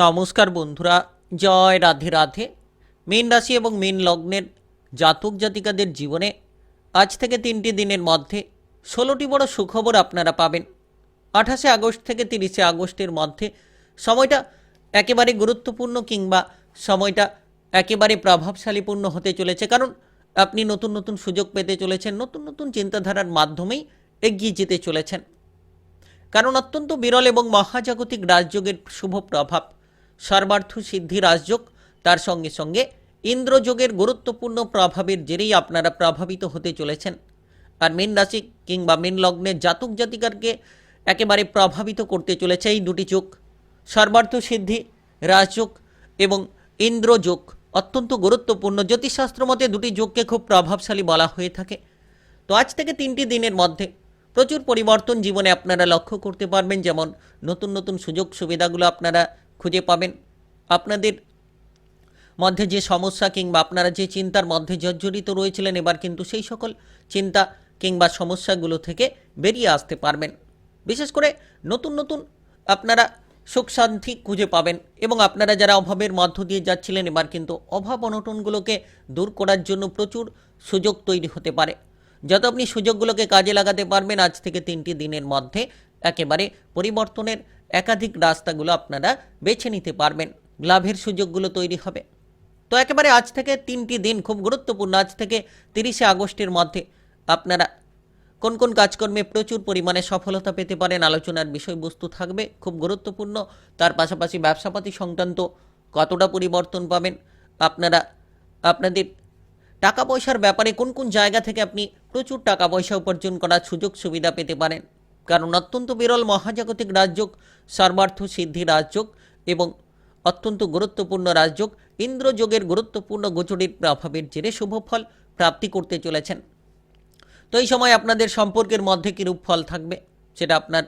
নমস্কার বন্ধুরা, জয় রাধে রাধে। মীন রাশি এবং মীন লগ্নের জাতক জাতিকাদের জীবনে আজ থেকে তিনটি দিনের মধ্যে ষোলোটি বড় সুখবর আপনারা পাবেন। আঠাশে আগস্ট থেকে তিরিশে আগস্টের মধ্যে সময়টা একেবারে গুরুত্বপূর্ণ কিংবা সময়টা একেবারে প্রভাবশালীপূর্ণ হতে চলেছে। কারণ আপনি নতুন নতুন সুযোগ পেতে চলেছেন, নতুন নতুন চিন্তাধারার মাধ্যমেই এগিয়ে যেতে চলেছেন। কারণ অত্যন্ত বিরল এবং মহাজাগতিক রাজযোগের শুভ প্রভাব সর্বার্থ সিদ্ধি রাজযোগ, তার সঙ্গে সঙ্গে ইন্দ্রযোগের গুরুত্বপূর্ণ প্রভাবের জেরেই আপনারা প্রভাবিত হতে চলেছেন। আর মীন রাশি কিংবা মীন লগ্নের জাতক জাতিকারকে একেবারে প্রভাবিত করতে চলেছে এই দুটি যোগ। সর্বার্থ সিদ্ধি, রাজযোগ এবং ইন্দ্রযোগ অত্যন্ত গুরুত্বপূর্ণ। জ্যোতিষশাস্ত্র মতে দুটি যোগকে খুব প্রভাবশালী বলা হয়ে থাকে। তো আজ থেকে তিনটি দিনের মধ্যে প্রচুর পরিবর্তন জীবনে আপনারা লক্ষ্য করতে পারবেন। যেমন নতুন নতুন সুযোগ সুবিধাগুলো আপনারা খুঁজে পাবেন। আপনাদের মধ্যে যে সমস্যা কিংবা আপনারা যে চিন্তার মধ্যে জর্জরিত রয়েছিলেন, এবার কিন্তু সেই সকল চিন্তা কিংবা সমস্যাগুলো থেকে বেরিয়ে আসতে পারবেন। বিশেষ করে নতুন নতুন আপনারা সুখ শান্তি খুঁজে পাবেন এবং আপনারা যারা অভাবের মধ্য দিয়ে যাচ্ছিলেন, এবার কিন্তু অভাব অনটনগুলোকে দূর করার জন্য প্রচুর সুযোগ তৈরি হতে পারে। যত আপনি সুযোগগুলোকে কাজে লাগাতে পারবেন, আজ থেকে তিনটি দিনের মধ্যে একেবারে পরিবর্তনের একাধিক রাস্তাগুলো আপনারা বেছে নিতে পারবেন। লাভের সুযোগগুলো তৈরি হবে। তো একেবারে আজ থেকে তিনটি দিন খুব গুরুত্বপূর্ণ, আজ থেকে তিরিশে আগস্টের মধ্যে আপনারা কোন কোন কাজকর্মে প্রচুর পরিমাণে সফলতা পেতে পারেন, আলোচনার বিষয়বস্তু থাকবে, খুব গুরুত্বপূর্ণ। তার পাশাপাশি ব্যবসাপাতি সংক্রান্ত কতটা পরিবর্তন পাবেন, আপনারা, আপনাদের টাকা পয়সার ব্যাপারে কোন কোন জায়গা থেকে আপনি প্রচুর টাকা পয়সা উপার্জন করার সুযোগ সুবিধা পেতে পারেন। কারণ অত্যন্ত বিরল মহাজাগতিক রাজযোগ, সর্বার্থ সিদ্ধি রাজযোগ এবং অত্যন্ত গুরুত্বপূর্ণ রাজযোগ ইন্দ্রযোগের গুরুত্বপূর্ণ গোচরের প্রভাবের জেরে শুভ ফল প্রাপ্তি করতে চলেছেন। তো এই সময় আপনাদের সম্পর্কের মধ্যে কিরূপ ফল থাকবে সেটা আপনার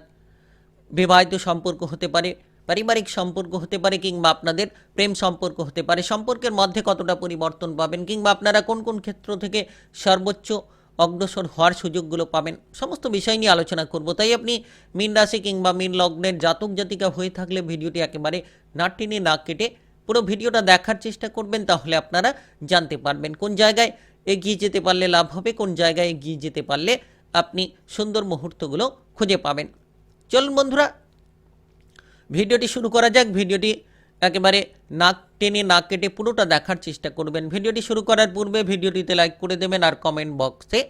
বিবাহিত সম্পর্ক হতে পারে, পারিবারিক সম্পর্ক হতে পারে কিংবা আপনাদের প্রেম সম্পর্ক হতে পারে। সম্পর্কের মধ্যে কতটা পরিবর্তন পাবেন কিংবা আপনারা কোন কোন ক্ষেত্র থেকে সর্বোচ্চ অগ্রসর হওয়ার সুযোগগুলো পাবেন। সমস্ত বিষয় নিয়ে আলোচনা করব। তাই আপনি মিন রাশি কিংবা মিন লগ্নের জাতক জাতিকা হয়ে থাকলে ভিডিওটি একেবারে না টেনে না কেটে পুরো ভিডিওটা দেখার চেষ্টা করবেন, তাহলে আপনারা জানতে পারবেন কোন জায়গায় এগিয়ে যেতে পারলে লাভ হবে, কোন জায়গায় এগিয়ে যেতে পারলে আপনি সুন্দর মুহূর্তগুলো খুঁজে পাবেন। চলুন বন্ধুরা, ভিডিওটি শুরু করা যাক। ভিডিওটি একেবারে নাক টেনে নাক কেটে পুরোটা দেখার চেষ্টা করবেন। ভিডিওটি শুরু করার পূর্বে ভিডিওটিতে লাইক করে দেবেন আর কমেন্ট বক্সে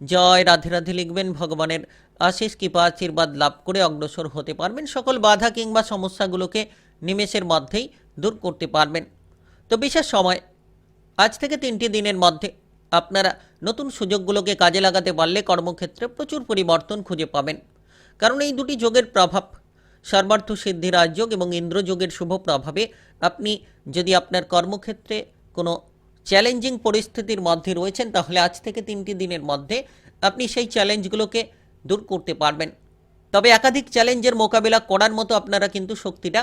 জয়। রাধে রাধে লিখবেন, ভগবানের আশিস কৃপা, আশীর্বাদ লাভ করে অগ্রসর হতে পারবেন। সকল বাধা কিংবা সমস্যাগুলোকে নিমেষের মধ্যেই দূর করতে পারবেন। তো বিশেষ সময়, আজ থেকে তিনটি দিনের মধ্যে আপনারা নতুন সুযোগগুলোকে কাজে লাগাতে পারলে কর্মক্ষেত্রে প্রচুর পরিবর্তন খুঁজে পাবেন। কারণ এই দুটি যোগের প্রভাব সর্বার্থ সিদ্ধি রাজযোগ এবং ইন্দ্রযোগের শুভ প্রভাবে আপনি যদি আপনার কর্মক্ষেত্রে কোনো চ্যালেঞ্জিং পরিস্থিতির মধ্যে রয়েছেন, তাহলে আজ থেকে তিনটি দিনের মধ্যে আপনি সেই চ্যালেঞ্জগুলোকে দূর করতে পারবেন। তবে একাধিক চ্যালেঞ্জের মোকাবিলা করার মতো আপনারা কিন্তু শক্তিটা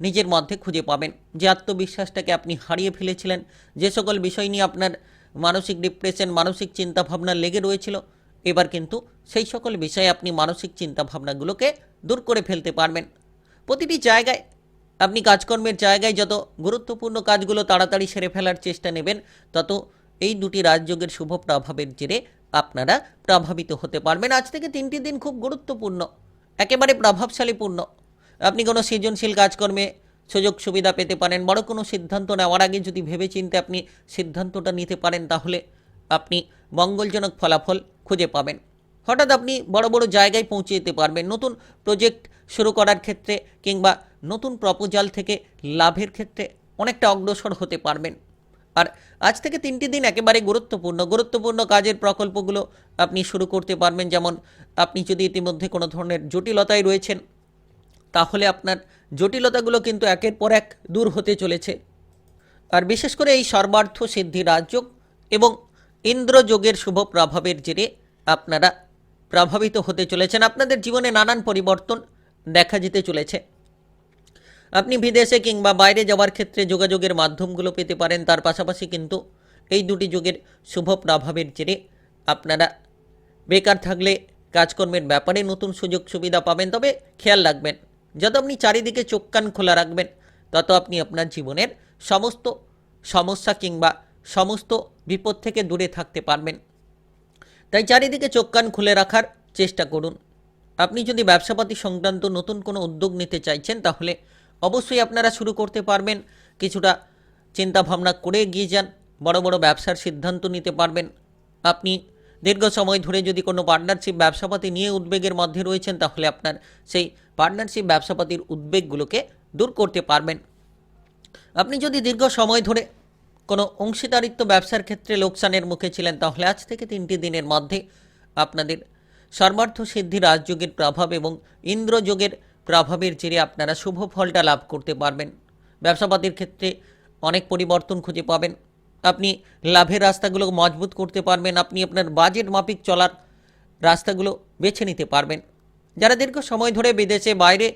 নিজের মধ্যে খুঁজে পাবেন। যে আত্মবিশ্বাসটাকে আপনি হারিয়ে ফেলেছিলেন, যে সকল বিষয় নিয়ে আপনার মানসিক ডিপ্রেশন মানসিক চিন্তাভাবনা লেগে রয়েছিল এবার কিন্তু সেই সকল বিষয়ে আপনি মানসিক চিন্তাভাবনাগুলোকে দূর করে ফেলতে পারবেন। প্রতিটি জায়গায় আপনি কাজকর্মের জায়গায় যত গুরুত্বপূর্ণ কাজগুলো তাড়াতাড়ি সেরে ফেলার চেষ্টা নেবেন, তত এই দুটি রাজযোগের শুভ প্রভাবের জেরে আপনারা প্রভাবিত হতে পারবেন। আজ থেকে তিনটি দিন খুব গুরুত্বপূর্ণ, একেবারে প্রভাবশালীপূর্ণ। আপনি কোনো সৃজনশীল কাজকর্মে সুযোগ সুবিধা পেতে পারেন, বড় কোনো সিদ্ধান্ত নেওয়ার আগে যদি ভেবেচিন্তে আপনি সিদ্ধান্তটা নিতে পারেন, তাহলে আপনি মঙ্গলজনক ফলাফল খুঁজে পাবেন। হঠাৎ আপনি বড় বড় জায়গায় পৌঁছে যেতে পারবেন, নতুন প্রজেক্ট শুরু করার ক্ষেত্রে কিংবা নতুন প্রপোজাল থেকে লাভের ক্ষেত্রে অনেকটা অগ্রসর হতে পারবেন। আর আজ থেকে তিনটি দিন একেবারে গুরুত্বপূর্ণ গুরুত্বপূর্ণ কাজের প্রকল্পগুলো আপনি শুরু করতে পারবেন। যেমন আপনি যদি ইতিমধ্যে কোনো ধরনের জটিলতায় রয়েছেন, তাহলে আপনার জটিলতাগুলো কিন্তু একের পর এক দূর হতে চলেছে। আর বিশেষ করে এই সর্বার্থ সিদ্ধি রাজযোগ এবং ইন্দ্রযোগের শুভ প্রভাবের জেরে আপনারা প্রভাবিত হতে চলেছেন। আপনাদের জীবনে নানান পরিবর্তন দেখা যেতে চলেছে। আপনি বিদেশে কিংবা বাইরে যাওয়ার ক্ষেত্রে যোগাযোগের মাধ্যমগুলো পেতে পারেন। তার পাশাপাশি কিন্তু এই দুটি যোগের শুভ প্রভাবের জেরে আপনারা বেকার থাকলে কাজকর্মের ব্যাপারে নতুন সুযোগ সুবিধা পাবেন। তবে খেয়াল রাখবেন, যত আপনি চারিদিকে চোখ কান খোলা রাখবেন, তত আপনি আপনার জীবনের সমস্ত সমস্যা কিংবা সমস্ত বিপদ থেকে দূরে থাকতে পারবেন। তাই চারিদিকে চোখ কান খুলে রাখার চেষ্টা করুন। আপনি যদি ব্যবসাপাতি সংক্রান্ত নতুন কোনো উদ্যোগ নিতে চাইছেন, তাহলে অবশ্যই আপনারা শুরু করতে পারবেন। কিছুটা চিন্তা ভাবনা করে এগিয়ে যান, বড় বড় ব্যবসার সিদ্ধান্ত নিতে পারবেন। আপনি দীর্ঘ সময় ধরে যদি কোনো পার্টনারশিপ ব্যবসাপাতি নিয়ে উদ্বেগের মধ্যে রয়েছেন, তাহলে আপনার সেই পার্টনারশিপ ব্যবসাপাতির উদ্বেগগুলোকে দূর করতে পারবেন। আপনি যদি দীর্ঘ সময় ধরে কোনো অংশীদারিত্ব ব্যবসার ক্ষেত্রে লোকসানের মুখে ছিলেন তাহলে আজ থেকে তিনটি দিনের মধ্যে আপনাদের সর্বার্থ সিদ্ধি রাজযোগের প্রভাব এবং ইন্দ্রযোগের প্রভাবের জেরে আপনারা শুভ ফলটা লাভ করতে পারবেন। ব্যবসাপাতির ক্ষেত্রে অনেক পরিবর্তন খুঁজে পাবেন। আপনি লাভের রাস্তাগুলো মজবুত করতে পারবেন, আপনি আপনার বাজেট মাফিক চলার রাস্তাগুলো বেছে নিতে পারবেন। যারা দীর্ঘ সময় ধরে বিদেশে বাইরে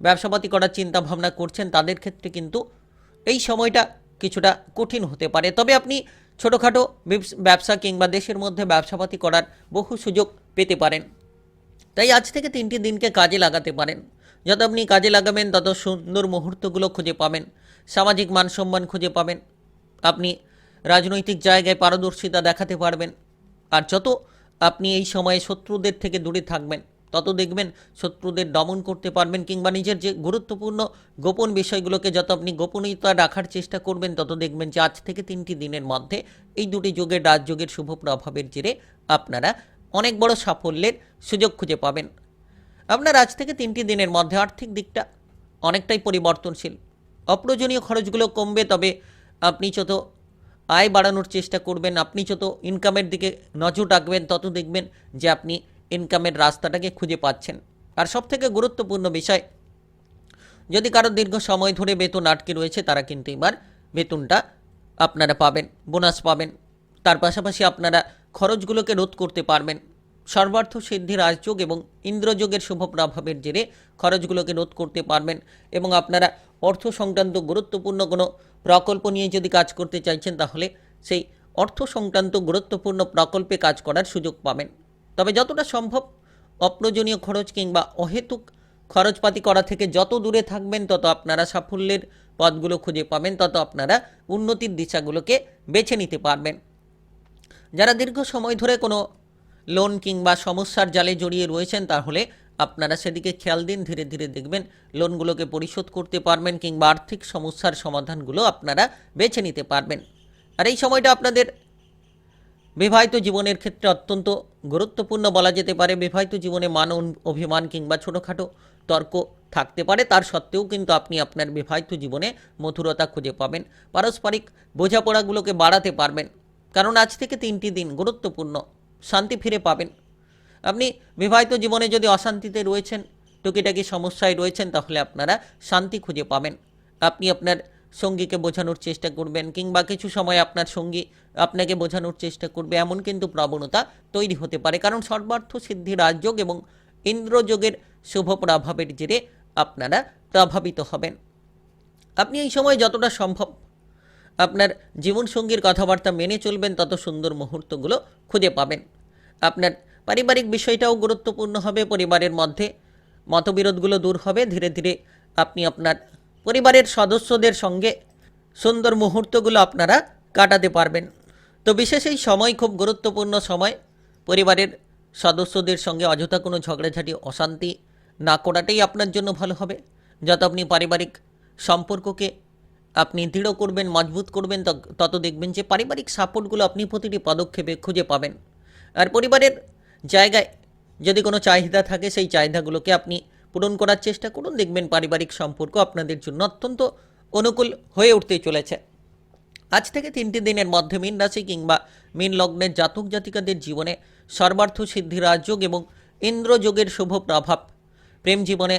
ব্যবসাপাতি করার চিন্তা ভাবনা করছেন, তাদের ক্ষেত্রে কিন্তু এই সময়টা কিছুটা কঠিন হতে পারে। তবে আপনি ছোটোখাটো ব্যবসা কিংবা দেশের মধ্যে ব্যবসাপাতি করার বহু সুযোগ পেতে পারেন। তাই আজ থেকে তিনটি দিনকে কাজে লাগাতে পারেন। যত আপনি কাজে লাগাবেন, তত সুন্দর মুহূর্তগুলো খুঁজে পাবেন। সামাজিক মান সম্মান খুঁজে পাবেন। আপনি রাজনৈতিক জায়গায় পারদর্শিতা দেখাতে পারবেন। আর যত আপনি এই সময়ে শত্রুদের থেকে দূরে থাকবেন তত দেখবেন শত্রুদের দমন করতে পারবেন কিংবা নিজের যে গুরুত্বপূর্ণ গোপন বিষয়গুলোকে যত আপনি গোপনীয়তা রাখার চেষ্টা করবেন, তত দেখবেন যে আজ থেকে তিনটি দিনের মধ্যে এই দুটি যুগের রাজযোগের শুভ প্রভাবের জেরে আপনারা অনেক বড় সাফল্যের সুযোগ খুঁজে পাবেন। আপনার আজ থেকে তিনটি দিনের মধ্যে আর্থিক দিকটা অনেকটাই পরিবর্তনশীল। অপ্রয়োজনীয় খরচগুলো কমবে, তবে আপনি যত আয় বাড়ানোর চেষ্টা করবেন, আপনি যত ইনকামের দিকে নজর রাখবেন, তত দেখবেন যে আপনি ইনকামের রাস্তাটাকে খুঁজে পাচ্ছেন। আর সবথেকে গুরুত্বপূর্ণ বিষয়, যদি কারও দীর্ঘ সময় ধরে বেতন আটকে রয়েছে, তারা কিন্তু এবার বেতনটা আপনারা পাবেন, বোনাস পাবেন। তার পাশাপাশি আপনারা খরচগুলোকে রোধ করতে পারবেন। সর্বার্থ সিদ্ধি, রাজযোগ এবং ইন্দ্রযোগের শুভ প্রভাবের জেরে খরচগুলোকে রোধ করতে পারবেন এবং আপনারা অর্থ সংক্রান্ত গুরুত্বপূর্ণ কোনো প্রকল্প নিয়ে যদি কাজ করতে চাইছেন, তাহলে সেই অর্থ সংক্রান্ত গুরুত্বপূর্ণ প্রকল্পে কাজ করার সুযোগ পাবেন। তবে যতটা সম্ভব অপ্রয়োজনীয় খরচ কিংবা অহেতুক খরচপাতি করা থেকে যত দূরে থাকবেন, তত আপনারা সাফল্যের পথগুলো খুঁজে পাবেন, তত আপনারা উন্নতির দিশাগুলোকে বেছে নিতে পারবেন। যারা দীর্ঘ সময় ধরে কোনো লোন কিংবা সমস্যার জালে জড়িয়ে রয়েছেন, তাহলে আপনারা সেদিকে খেয়াল দিন, ধীরে ধীরে দেখবেন লোনগুলোকে পরিশোধ করতে পারবেন কিংবা আর্থিক সমস্যার সমাধানগুলো আপনারা বেছে নিতে পারবেন। আর এই সময়টা আপনাদের বিবাহিত জীবনের ক্ষেত্রে অত্যন্ত গুরুত্বপূর্ণ বলা যেতে পারে, বিবাহিত জীবনে মান অভিমান কিংবা ছোটোখাটো তর্ক থাকতে পারে। তার সত্ত্বেও কিন্তু আপনি আপনার বিবাহিত জীবনে মধুরতা খুঁজে পাবেন, পারস্পরিক বোঝাপড়াগুলোকে বাড়াতে পারবেন, কারণ আজ থেকে তিনটি দিন গুরুত্বপূর্ণ, শান্তি ফিরে পাবেন। আপনি বিবাহিত জীবনে যদি অশান্তিতে রয়েছেন, টুকিটাকি সমস্যায় রয়েছেন, তাহলে আপনারা শান্তি খুঁজে পাবেন। আপনি আপনার সঙ্গীকে বোঝানোর চেষ্টা করবেন, কিংবা কিছু সময় আপনার সঙ্গী আপনাকে বোঝানোর চেষ্টা করবে, এমন কিন্তু প্রবণতা তৈরি হতে পারে। কারণ সর্বার্থ সিদ্ধি রাজযোগ এবং ইন্দ্রযোগের শুভ প্রভাবের জেরে আপনারা প্রভাবিত হবেন। আপনি এই সময় যতটা সম্ভব আপনার জীবনসঙ্গীর কথাবার্তা মেনে চলবেন, তত সুন্দর মুহূর্তগুলো খুঁজে পাবেন। আপনার পারিবারিক বিষয়টাও গুরুত্বপূর্ণ হবে, পরিবারের মধ্যে মতবিরোধগুলো দূর হবে, ধীরে ধীরে আপনি আপনার পরিবারের সদস্যদের সঙ্গে সুন্দর মুহূর্তগুলো আপনারা কাটাতে পারবেন। তো বিশেষ এই সময় খুব গুরুত্বপূর্ণ সময়। পরিবারের সদস্যদের সঙ্গে অযথা কোনো ঝগড়াঝাটি, অশান্তি না করাটাই আপনার জন্য ভালো হবে। যত আপনি পারিবারিক সম্পর্ককে আপনি দৃঢ় করবেন, মজবুত করবেন, তত- দেখবেন যে পারিবারিক সাপোর্টগুলো আপনি প্রতিটি পদক্ষেপে খুঁজে পাবেন। আর পরিবারের জায়গায় যদি কোনো চাহিদা থাকে, সেই চাহিদাগুলোকে আপনি পূরণ করার চেষ্টা করুন। দেখবেন পারিবারিক সম্পর্ক আপনাদের জন্য অত্যন্ত অনুকূল হয়ে উঠতে চলেছে। আজ থেকে তিনটি দিনের মধ্যে মীন রাশি কিংবা মীন লগ্নের জাতক জাতিকাদের জীবনে সর্বার্থ সিদ্ধি রাজযোগ এবং ইন্দ্রযোগের শুভ প্রভাব। প্রেম জীবনে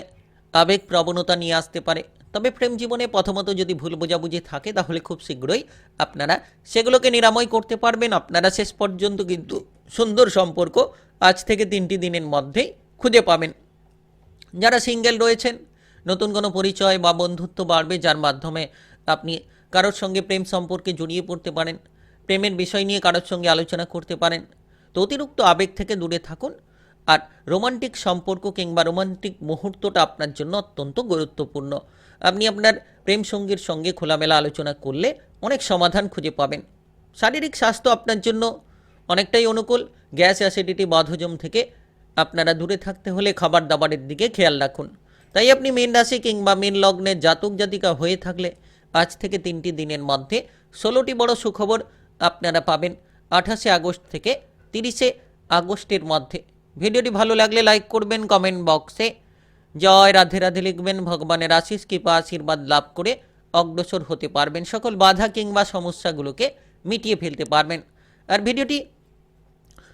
আবেগ প্রবণতা নিয়ে আসতে পারে। তবে প্রেম জীবনে প্রথমত যদি ভুল বোঝাবুঝি থাকে, তাহলে খুব শীঘ্রই আপনারা সেগুলোকে নিরাময় করতে পারবেন। আপনারা শেষ পর্যন্ত কিন্তু সুন্দর সম্পর্ক আজ থেকে তিনটি দিনের মধ্যেই খুঁজে পাবেন। যারা সিঙ্গেল রয়েছেন, নতুন কোনো পরিচয় বা বন্ধুত্ব বাড়বে যার মাধ্যমে আপনি কারোর সঙ্গে প্রেম সম্পর্কে জড়িয়ে পড়তে পারেন, প্রেমের বিষয় নিয়ে কারোর সঙ্গে আলোচনা করতে পারেন, তো অতিরিক্ত আবেগ থেকে দূরে থাকুন আর রোমান্টিক সম্পর্ক কিংবা রোমান্টিক মুহূর্তটা আপনার জন্য অত্যন্ত গুরুত্বপূর্ণ। আপনি আপনার প্রেম সঙ্গীর সঙ্গে খোলামেলা আলোচনা করলে অনেক সমাধান খুঁজে পাবেন। শারীরিক স্বাস্থ্য আপনার জন্য অনেকটাই অনুকূল, গ্যাস অ্যাসিডিটি বাধহজম থেকে আপনারা দূরে থাকতে হলে খাবার দাবারের দিকে খেয়াল রাখুন। তাই আপনি মীন রাশি কিংবা মীন লগ্নের জাতক জাতিকা হয়ে থাকলে আজ থেকে তিনটি দিনের মধ্যে ষোলোটি বড় সুখবর আপনারা পাবেন আঠাশে আগস্ট থেকে তিরিশে আগস্টের মধ্যে। ভিডিওটি ভালো লাগলে লাইক করবেন, কমেন্ট বক্সে। জয় রাধে রাধে লিখবেন, ভগবানের আশিস কৃপা, আশীর্বাদ লাভ করে অগ্রসর হতে পারবেন। সকল বাধা কিংবা সমস্যাগুলোকে মিটিয়ে ফেলতে পারবেন। আর ভিডিওটি